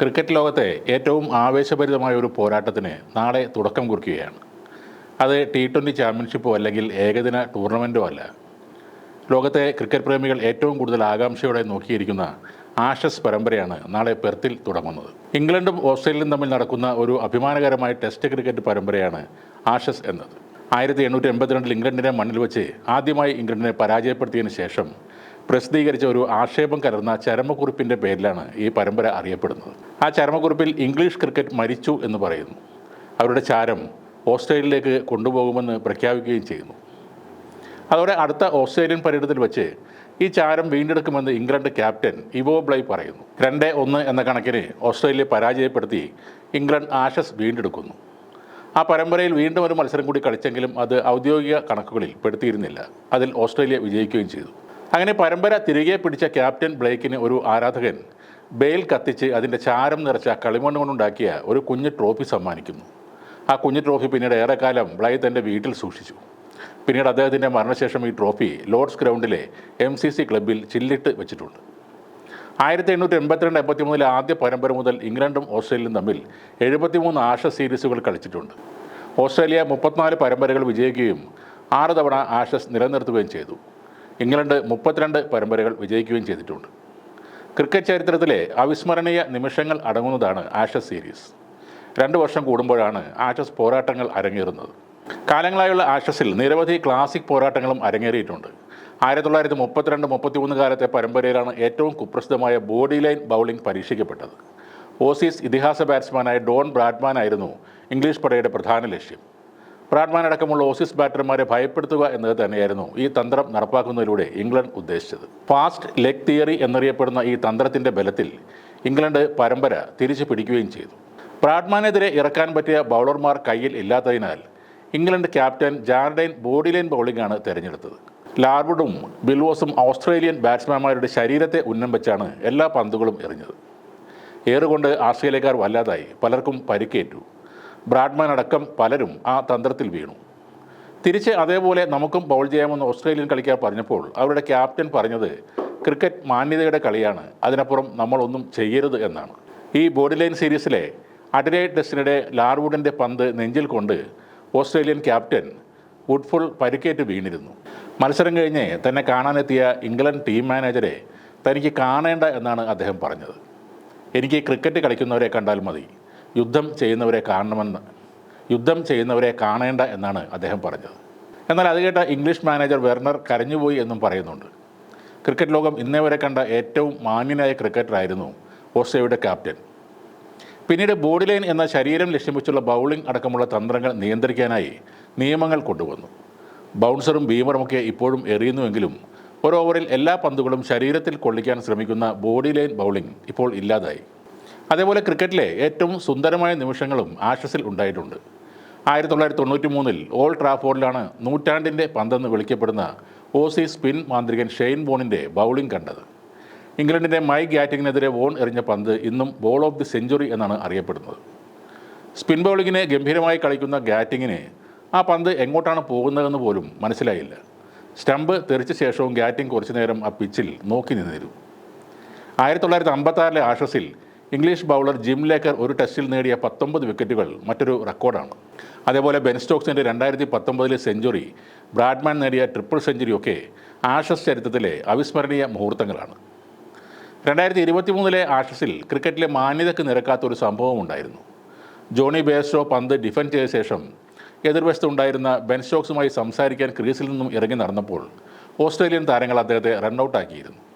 Cricket ലോകത്തെ ഏറ്റവും ആവേശഭരിതമായ ഒരു പോരാട്ടത്തിന് നാളെ തുടക്കം കുറിക്കുകയാണ്. അത് ടി ട്വന്റി ചാമ്പ്യൻഷിപ്പോ അല്ലെങ്കിൽ ഏകദിന ടൂർണമെന്റോ അല്ല. ലോകത്തെ ക്രിക്കറ്റ് പ്രേമികൾ ഏറ്റവും കൂടുതൽ ആകാംക്ഷയോടെ നോക്കിയിരിക്കുന്ന ആഷസ് പരമ്പരയാണ് നാളെ പെർത്തിൽ തുടങ്ങുന്നത്. ഇംഗ്ലണ്ടും ഓസ്ട്രേലിയയും തമ്മിൽ നടക്കുന്ന ഒരു അഭിമാനകരമായ ടെസ്റ്റ് ക്രിക്കറ്റ് പരമ്പരയാണ് ആഷസ് എന്നത്. ആയിരത്തി എണ്ണൂറ്റി എൺപത്തിരണ്ടിൽ ഇംഗ്ലണ്ടിനെ മണ്ണിൽ വെച്ച് ആദ്യമായി ഇംഗ്ലണ്ടിനെ പരാജയപ്പെടുത്തിയതിനു ശേഷം പ്രസിദ്ധീകരിച്ച ഒരു ആക്ഷേപം കലർന്ന ചരമക്കുറിപ്പിന്റെ പേരിലാണ് ഈ പരമ്പര അറിയപ്പെടുന്നത്. ആ ചരമക്കുറിപ്പിൽ ഇംഗ്ലീഷ് ക്രിക്കറ്റ് മരിച്ചു എന്ന് പറയുന്നു. അവരുടെ ചാരം ഓസ്ട്രേലിയയിലേക്ക് കൊണ്ടുപോകുമെന്ന് പ്രഖ്യാപിക്കുകയും ചെയ്യുന്നു. അതോടെ അടുത്ത ഓസ്ട്രേലിയൻ പര്യടനത്തിൽ വെച്ച് ഈ ചാരം വീണ്ടെടുക്കുമെന്ന് ഇംഗ്ലണ്ട് ക്യാപ്റ്റൻ ഇവോ ബ്ലൈ പറയുന്നു. രണ്ട് ഒന്ന് എന്ന കണക്കിന് ഓസ്ട്രേലിയ പരാജയപ്പെടുത്തി ഇംഗ്ലണ്ട് ആഷസ് വീണ്ടെടുക്കുന്നു. ആ പരമ്പരയിൽ വീണ്ടും ഒരു മത്സരം കൂടി കളിച്ചെങ്കിലും അത് ഔദ്യോഗിക കണക്കുകളിൽ പെടുത്തിയിരുന്നില്ല. അതിൽ ഓസ്ട്രേലിയ വിജയിക്കുകയും ചെയ്തു. അങ്ങനെ പരമ്പര തിരികെ പിടിച്ച ക്യാപ്റ്റൻ ബ്ലേക്കിന് ഒരു ആരാധകൻ ബെയിൽ കത്തിച്ച് അതിന്റെ ചാരം നിറച്ച കളിമണ്ണ് കൊണ്ടുണ്ടാക്കിയ ഒരു കുഞ്ഞു ട്രോഫി സമ്മാനിക്കുന്നു. ആ കുഞ്ഞു ട്രോഫി പിന്നീട് ഏറെക്കാലം ബ്ലൈ തന്റെ വീട്ടിൽ സൂക്ഷിച്ചു. പിന്നീട് അദ്ദേഹത്തിന്റെ മരണശേഷം ഈ ട്രോഫി ലോർഡ്സ് ഗ്രൗണ്ടിലെ എം സി സി ക്ലബ്ബിൽ ചില്ലിട്ട് വെച്ചിട്ടുണ്ട്. ആയിരത്തി എണ്ണൂറ്റി എൺപത്തിരണ്ട് എൺപത്തി മൂന്നിലെ ആദ്യ പരമ്പര മുതൽ ഇംഗ്ലണ്ടും ഓസ്ട്രേലിയയും തമ്മിൽ എഴുപത്തിമൂന്ന് ആഷ സീരീസുകൾ കളിച്ചിട്ടുണ്ട്. ഓസ്ട്രേലിയ മുപ്പത്തിനാല് പരമ്പരകൾ വിജയിക്കുകയും ആറ് തവണ ആഷസ് നിലനിർത്തുകയും ചെയ്തു. ഇംഗ്ലണ്ട് മുപ്പത്തിരണ്ട് പരമ്പരകൾ വിജയിക്കുകയും ചെയ്തിട്ടുണ്ട്. ക്രിക്കറ്റ് ചരിത്രത്തിലെ അവിസ്മരണീയ നിമിഷങ്ങൾ അടങ്ങുന്നതാണ് ആഷസ് സീരീസ്. രണ്ട് വർഷം കൂടുമ്പോഴാണ് ആഷസ് പോരാട്ടങ്ങൾ അരങ്ങേറുന്നത്. കാലങ്ങളായുള്ള ആഷസിൽ നിരവധി ക്ലാസിക് പോരാട്ടങ്ങളും അരങ്ങേറിയിട്ടുണ്ട്. ആയിരത്തി തൊള്ളായിരത്തി മുപ്പത്തിരണ്ട് മുപ്പത്തിമൂന്ന് കാലത്തെ പരമ്പരയിലാണ് ഏറ്റവും കുപ്രസിദ്ധമായ ബോഡി ലൈൻ ബൗളിംഗ് പരീക്ഷിക്കപ്പെട്ടത്. ഓസീസ് ഇതിഹാസ ബാറ്റ്സ്മാനായ ഡോൺ ബ്രാഡ്മാൻ ആയിരുന്നു ഇംഗ്ലീഷ് പടയുടെ പ്രധാന ലക്ഷ്യം. ബ്രാഡ്മാൻ അടക്കമുള്ള ഓസീസ് ബാറ്റർമാരെ ഭയപ്പെടുത്തുക എന്നത് തന്നെയായിരുന്നു ഈ തന്ത്രം നടപ്പാക്കുന്നതിലൂടെ ഇംഗ്ലണ്ട് ഉദ്ദേശിച്ചത്. ഫാസ്റ്റ് ലെഗ് തിയറി എന്നറിയപ്പെടുന്ന ഈ തന്ത്രത്തിന്റെ ബലത്തിൽ ഇംഗ്ലണ്ട് പരമ്പര തിരിച്ചു പിടിക്കുകയും ചെയ്തു. ബ്രാഡ്മാനെതിരെ ഇറക്കാൻ പറ്റിയ ബൗളർമാർ കയ്യിൽ ഇല്ലാത്തതിനാൽ England captain Jardine bodyline ബൗളിംഗാണ് തിരഞ്ഞെടുത്തത്. ലാർവുഡും ബിൽവോസും ഓസ്ട്രേലിയൻ ബാറ്റ്സ്മാൻമാരുടെ ശരീരത്തെ ഉന്നം വെച്ചാണ് എല്ലാ പന്തുകളും എറിഞ്ഞത്. ഏറുകൊണ്ട് ആസ്ട്രേലിയക്കാർ വല്ലാതായി. പലർക്കും പരിക്കേറ്റു. ബ്രാഡ്മാൻ അടക്കം പലരും ആ തന്ത്രത്തിൽ വീണു. തിരിച്ച് അതേപോലെ നമുക്കും ബൗൾ ചെയ്യാമെന്ന് ഓസ്ട്രേലിയൻ കളിക്കാർ പറഞ്ഞപ്പോൾ അവരുടെ ക്യാപ്റ്റൻ പറഞ്ഞത് ക്രിക്കറ്റ് മാന്യതയുടെ കളിയാണ് അതിനപ്പുറം നമ്മളൊന്നും ചെയ്യരുത് എന്നാണ്. ഈ ബോഡി ലൈൻ സീരീസിലെ അഡലൈഡ് ടെസ്റ്റിനിടെ ലാർവുഡിന്റെ പന്ത് നെഞ്ചിൽ കൊണ്ട് ഓസ്ട്രേലിയൻ ക്യാപ്റ്റൻ വുഡ്ഫുൾ പരിക്കേറ്റ് വീണിരുന്നു. മത്സരം കഴിഞ്ഞ് തന്നെ കാണാനെത്തിയ ഇംഗ്ലണ്ട് ടീം മാനേജരെ തനിക്ക് കാണേണ്ട എന്നാണ് അദ്ദേഹം പറഞ്ഞത്. എനിക്ക് ക്രിക്കറ്റ് കളിക്കുന്നവരെ കണ്ടാൽ മതി. യുദ്ധം ചെയ്യുന്നവരെ കാണണമെന്ന് യുദ്ധം ചെയ്യുന്നവരെ കാണേണ്ട എന്നാണ് അദ്ദേഹം പറഞ്ഞത്. എന്നാൽ അത് കേട്ട ഇംഗ്ലീഷ് മാനേജർ വെർണർ കരഞ്ഞുപോയി എന്നും പറയുന്നുണ്ട്. ക്രിക്കറ്റ് ലോകം ഇന്നേ വരെ കണ്ട ഏറ്റവും മാന്യനായ ക്രിക്കറ്ററായിരുന്നു ഓസ്ട്രേലിയയുടെ ക്യാപ്റ്റൻ. പിന്നീട് ബോഡി ലൈൻ എന്ന ശരീരം ലക്ഷ്യം വെച്ചുള്ള ബൗളിംഗ് അടക്കമുള്ള തന്ത്രങ്ങൾ നിയന്ത്രിക്കാനായി നിയമങ്ങൾ കൊണ്ടുവന്നു. ബൗൺസറും ബീമറുമൊക്കെ ഇപ്പോഴും എറിയുന്നുവെങ്കിലും ഒരു ഓവറിൽ എല്ലാ പന്തുകളും ശരീരത്തിൽ കൊള്ളിക്കാൻ ശ്രമിക്കുന്ന ബോഡി ലൈൻ ബൗളിംഗ് ഇപ്പോൾ ഇല്ലാതായി. അതേപോലെ ക്രിക്കറ്റിലെ ഏറ്റവും സുന്ദരമായ നിമിഷങ്ങളും ആഷസിൽ ഉണ്ടായിട്ടുണ്ട്. ആയിരത്തി തൊള്ളായിരത്തി തൊണ്ണൂറ്റി മൂന്നിൽ ഓൾ ട്രാഫോർഡിലാണ് നൂറ്റാണ്ടിന്റെ പന്തെന്ന് വിളിക്കപ്പെടുന്ന ഓസി സ്പിൻ മാന്ത്രികൻ ഷെയ്ൻ ബോണിന്റെ ബൗളിംഗ് കണ്ടത്. ഇംഗ്ലണ്ടിന്റെ മൈ ഗാറ്റിങ്ങിനെതിരെ വോൺ എറിഞ്ഞ പന്ത് ഇന്നും ബോൾ ഓഫ് ദി സെഞ്ചുറി എന്നാണ് അറിയപ്പെടുന്നത്. സ്പിൻ ബൗളിങ്ങിനെ ഗംഭീരമായി കളിക്കുന്ന ഗാറ്റിങ്ങിന് ആ പന്ത് എങ്ങോട്ടാണ് പോകുന്നതെന്ന് പോലും മനസ്സിലായില്ല. സ്റ്റമ്പ് തെറിച്ച ശേഷവും ഗാറ്റിംഗ് കുറച്ചു നേരം ആ പിച്ചിൽ നോക്കി നിന്നിരുന്നു. ആയിരത്തി തൊള്ളായിരത്തി അമ്പത്താറിലെ ആഷസിൽ ഇംഗ്ലീഷ് ബൗളർ ജിം ലേക്കർ ഒരു ടെസ്റ്റിൽ നേടിയ പത്തൊമ്പത് വിക്കറ്റുകൾ മറ്റൊരു റെക്കോർഡാണ്. അതേപോലെ ബെൻ സ്റ്റോക്സിന്റെ രണ്ടായിരത്തി പത്തൊമ്പതിലെ സെഞ്ചുറി ബ്രാഡ്മാൻ നേടിയ ട്രിപ്പിൾ സെഞ്ചുറിയൊക്കെ ആഷസ് ചരിത്രത്തിലെ അവിസ്മരണീയ മുഹൂർത്തങ്ങളാണ്. രണ്ടായിരത്തി ഇരുപത്തി മൂന്നിലെ ആഷസിൽ ക്രിക്കറ്റിലെ മാന്യതയ്ക്ക് നിരക്കാത്ത ഒരു സംഭവം ഉണ്ടായിരുന്നു ജോണി ബേസ്റ്റോ പന്ത് ഡിഫെൻഡ് ചെയ്ത ശേഷം എതിർവശത്തുണ്ടായിരുന്ന ബെൻ സ്റ്റോക്സുമായി സംസാരിക്കാൻ ക്രീസിൽ നിന്നും ഇറങ്ങി നടന്നപ്പോൾ ഓസ്ട്രേലിയൻ താരങ്ങൾ അദ്ദേഹത്തെ റണ്ണൌട്ടാക്കിയിരുന്നു.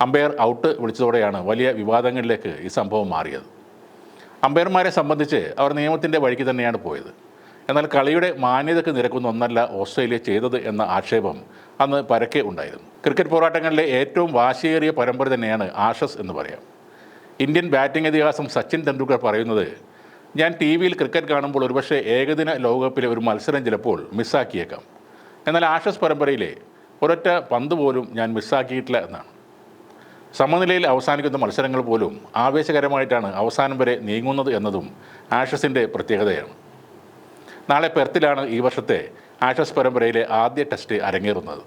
അമ്പയർ ഔട്ട് വിളിച്ചതോടെയാണ് വലിയ വിവാദങ്ങളിലേക്ക് ഈ സംഭവം മാറിയത്. അമ്പയർമാരെ സംബന്ധിച്ച് അവർ നിയമത്തിന്റെ വഴിക്ക് തന്നെയാണ് പോയത്. എന്നാൽ കളിയുടെ മാന്യതയ്ക്ക് നിരക്കുന്ന ഒന്നല്ല ഓസ്ട്രേലിയ ചെയ്തത് എന്ന ആക്ഷേപം അന്ന് പരക്കെ ഉണ്ടായിരുന്നു. ക്രിക്കറ്റ് പോരാട്ടങ്ങളിലെ ഏറ്റവും വാശിയേറിയ പരമ്പര തന്നെയാണ് ആഷസ് എന്ന് പറയാം. ഇന്ത്യൻ ബാറ്റിംഗ് ഇതിഹാസം സച്ചിൻ തെണ്ടുൽക്കർ പറയുന്നത് ഞാൻ ടി വിയിൽ ക്രിക്കറ്റ് കാണുമ്പോൾ ഒരുപക്ഷെ ഏകദിന ലോകകപ്പിലെ ഒരു മത്സരം ചിലപ്പോൾ മിസ്സാക്കിയേക്കാം എന്നാൽ ആഷസ് പരമ്പരയിലെ ഒരൊറ്റ പന്ത് പോലും ഞാൻ മിസ്സാക്കിയിട്ടില്ല എന്നാണ്. സമനിലയിൽ അവസാനിക്കുന്ന മത്സരങ്ങൾ പോലും ആവേശകരമായിട്ടാണ് അവസാനം വരെ നീങ്ങുന്നത് എന്നതും ആഷസിന്റെ പ്രത്യേകതയാണ്. നാളെ പെർത്തിലാണ് ഈ വർഷത്തെ ആഷസ് പരമ്പരയിലെ ആദ്യ ടെസ്റ്റ് അരങ്ങേറുന്നത്.